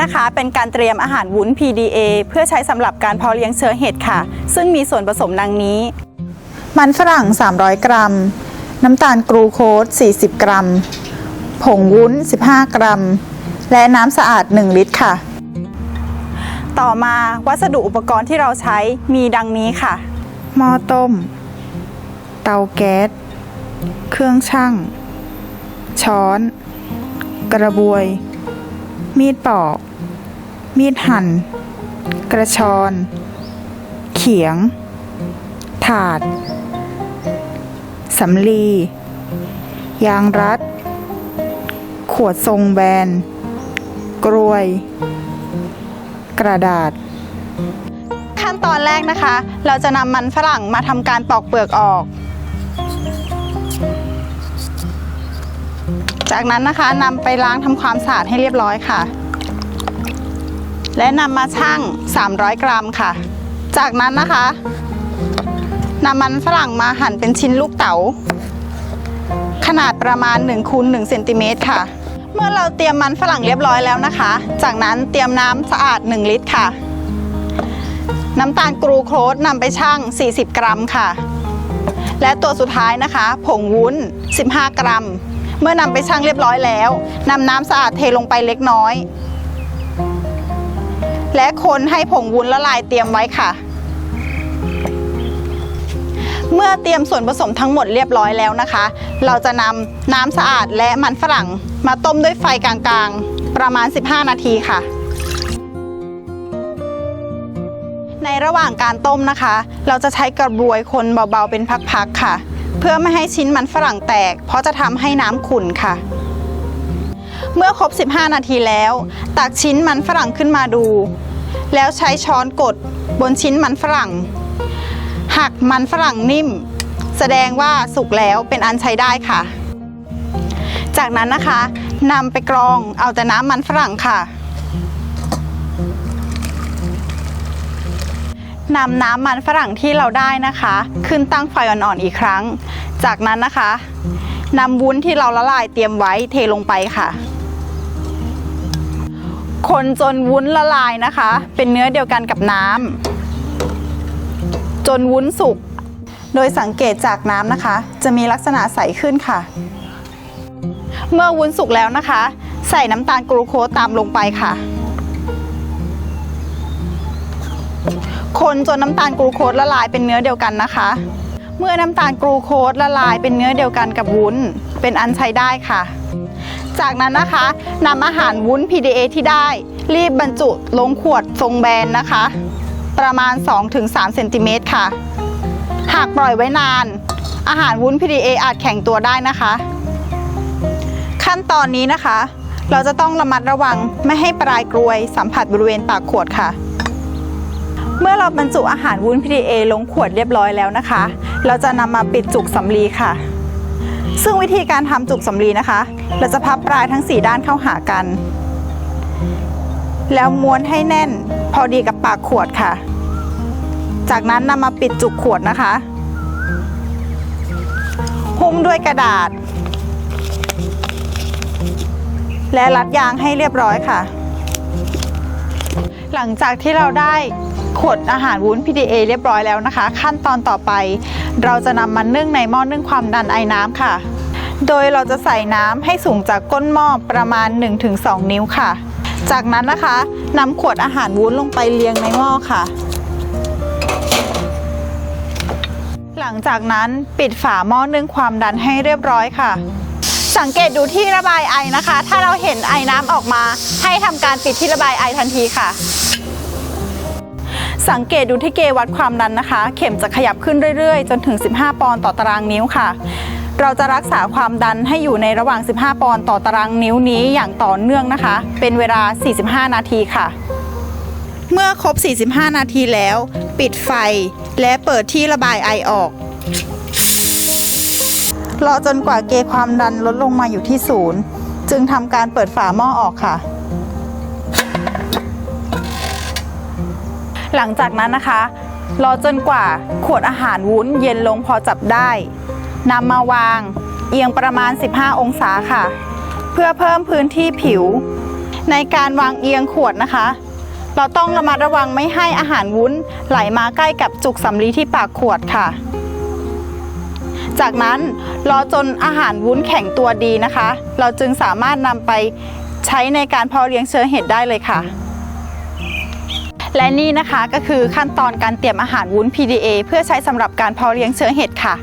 นะคะ เป็นการเตรียมอาหารวุ้น PDA เพื่อใช้สำหรับการเพาะเลี้ยงเชื้อเห็ดค่ะ ซึ่งมีส่วนผสมดังนี้ มันฝรั่ง 300 กรัม น้ำตาลกรูโคส40 กรัม ผงวุ้น 15 กรัม และน้ำสะอาด 1 ลิตรค่ะ ต่อมาวัสดุอุปกรณ์ที่เราใช้มีดังนี้ค่ะ หม้อต้ม เตาแก๊ส เครื่องชั่ง ช้อน กระบวยมีดปอก มีดหั่น กระชอน เขียง ถาด สำลี ยางรัด ขวดทรงแบน กรวย กระดาษ ขั้นตอนแรกนะคะ เราจะนำมันฝรั่งมาทำการปอกเปลือกออก จากนั้นนะคะนำไปล้างทำความสะอาดให้เรียบร้อยค่ะ และนำมาชั่ง 300 กรัมค่ะ จากนั้นนะคะนำมันฝรั่งมาหั่นเป็นชิ้นลูกเต๋า ขนาดประมาณ1คูณ1เซนติเมตรค่ะ เมื่อเราเตรียมมันฝรั่งเรียบร้อยแล้วนะคะ จากนั้นเตรียมน้ำสะอาด 1 ลิตรค่ะ น้ำตาลกรูโคสนำไปชั่ง 40 กรัมค่ะ และตัวสุดท้ายนะคะ ผงวุ้น 15 กรัม เมื่อนำไปชั่งเรียบร้อยแล้วนำน้ำสะอาดเทลงไปเล็กน้อย และคนให้ผงวุ้นละลายเตรียมไว้ค่ะ เมื่อเตรียมส่วนผสมทั้งหมดเรียบร้อยแล้วนะคะ เราจะนำน้ำสะอาดและมันฝรั่งมาต้มด้วยไฟกลางๆ ประมาณ 15 นาทีค่ะ ในระหว่างการต้มนะคะ เราจะใช้กระบวยคนเบาๆเป็นพักๆค่ะ เพื่อไม่ให้ชิ้นมันฝรั่งแตก เพราะจะทำให้น้ำขุ่นค่ะเมื่อครบ 15 นาทีแล้ว ตักชิ้นมันฝรั่งขึ้นมาดู แล้วใช้ช้อนกดบนชิ้นมันฝรั่งหักมันฝรั่งนิ่ม แสดงว่าสุกแล้วเป็นอันใช้ได้ค่ะ จากนั้นนะคะนำไปกรองเอาแต่น้ำมันฝรั่งค่ะนำน้ำมันฝรั่งที่เราได้นะคะ ขึ้นตั้งไฟอ่อนๆอีกครั้ง จากนั้นนะคะนำวุ้นที่เราละลายเตรียมไว้เทลงไปค่ะ คนจนวุ้นละลายนะคะ เป็นเนื้อเดียวกันกับน้ำจนวุ้นสุก โดยสังเกตจากน้ำนะคะ จะมีลักษณะใสขึ้นค่ะ เมื่อวุ้นสุกแล้วนะคะ ใส่น้ำตาลกรูโคสตามลงไปค่ะ คนจนน้ำตาลกรูโคสละลายเป็นเนื้อเดียวกันนะคะ เมื่อน้ำตาลกรูโคสละลายเป็นเนื้อเดียวกันกับวุ้น เป็นอันใช้ได้ค่ะ จากนั้นนะคะนำอาหารวุ้น PDA ที่ได้ รีบบรรจุลงขวดทรงแบนนะคะ ประมาณ 2-3เซนติเมตรค่ะ หากปล่อยไว้นาน อาหารวุ้น PDA อาจแข็งตัวได้นะคะ ขั้นตอนนี้นะคะ เราจะต้องระมัดระวังไม่ให้ปลายกรวยสัมผัสบริเวณปากขวดค่ะ เมื่อเราบรรจุอาหารวุ้น PDA ลงขวดเรียบร้อยแล้วนะคะ เราจะนำมาปิดจุกสำลีค่ะ ซึ่งวิธีการทำจุกสำลีนะคะ เราจะพับปลายทั้ง 4 ด้านเข้าหากัน แล้วม้วนให้แน่น พอดีกับปากขวดค่ะ จากนั้นนำมาปิดจุกขวดนะคะ หุ้มด้วยกระดาษ และรัดยางให้เรียบร้อยค่ะ หลังจากที่เราได้ ขวดอาหารวุ้น PDA เรียบร้อยแล้วนะคะ ขั้นตอนต่อไป เราจะนำมันนึ่งในหม้อนึ่งความดันไอ้น้ำค่ะ โดยเราจะใส่น้ำให้สูงจากก้นหม้อประมาณ 1-2 นิ้วค่ะ จากนั้นนะคะนำขวดอาหารวุ้นลงไปเรียงในหม้อค่ะ หลังจากนั้นปิดฝาหม้อนึ่งความดันให้เรียบร้อยค่ะสังเกตดูที่ระบายไอนะคะ ถ้าเราเห็นไอน้ำออกมา ให้ทำการปิดที่ระบายไอทันทีค่ะ สังเกตดูที่เกวัดความดันนะคะ เข็มจะขยับขึ้นเรื่อยๆ จนถึง 15 ปอนด์ต่อตารางนิ้วค่ะ เราจะรักษาความดันให้อยู่ในระหว่าง 15 ปอนด์ต่อตารางนิ้วนี้อย่างต่อเนื่องนะคะ เป็นเวลา 45 นาทีค่ะ เมื่อครบ 45 นาทีแล้ว ปิดไฟและเปิดที่ระบายไอออกรอจนกว่าเกความดันลดลงมาอยู่ที่ศูนย์จึงทำการเปิดฝาหม้อออกค่ะ หลังจากนั้นนะคะ รอจนกว่าขวดอาหารวุ้นเย็นลงพอจับได้นำมาวางเอียงประมาณ 15 องศาค่ะ เพื่อเพิ่มพื้นที่ผิว ในการวางเอียงขวดนะคะ เราต้องระมัดระวังไม่ให้อาหารวุ้นไหลมาใกล้กับจุกสำลีที่ปากขวดค่ะ จากนั้นรอจนอาหารวุ้นแข็งตัวดีนะคะ เราจึงสามารถนำไปใช้ในการเพาะเลี้ยงเชื้อเห็ดได้เลยค่ะ และนี่นะคะก็คือขั้นตอนการเตรียมอาหารวุ้น PDA เพื่อใช้สำหรับการเพาะเลี้ยงเชื้อเห็ดค่ะ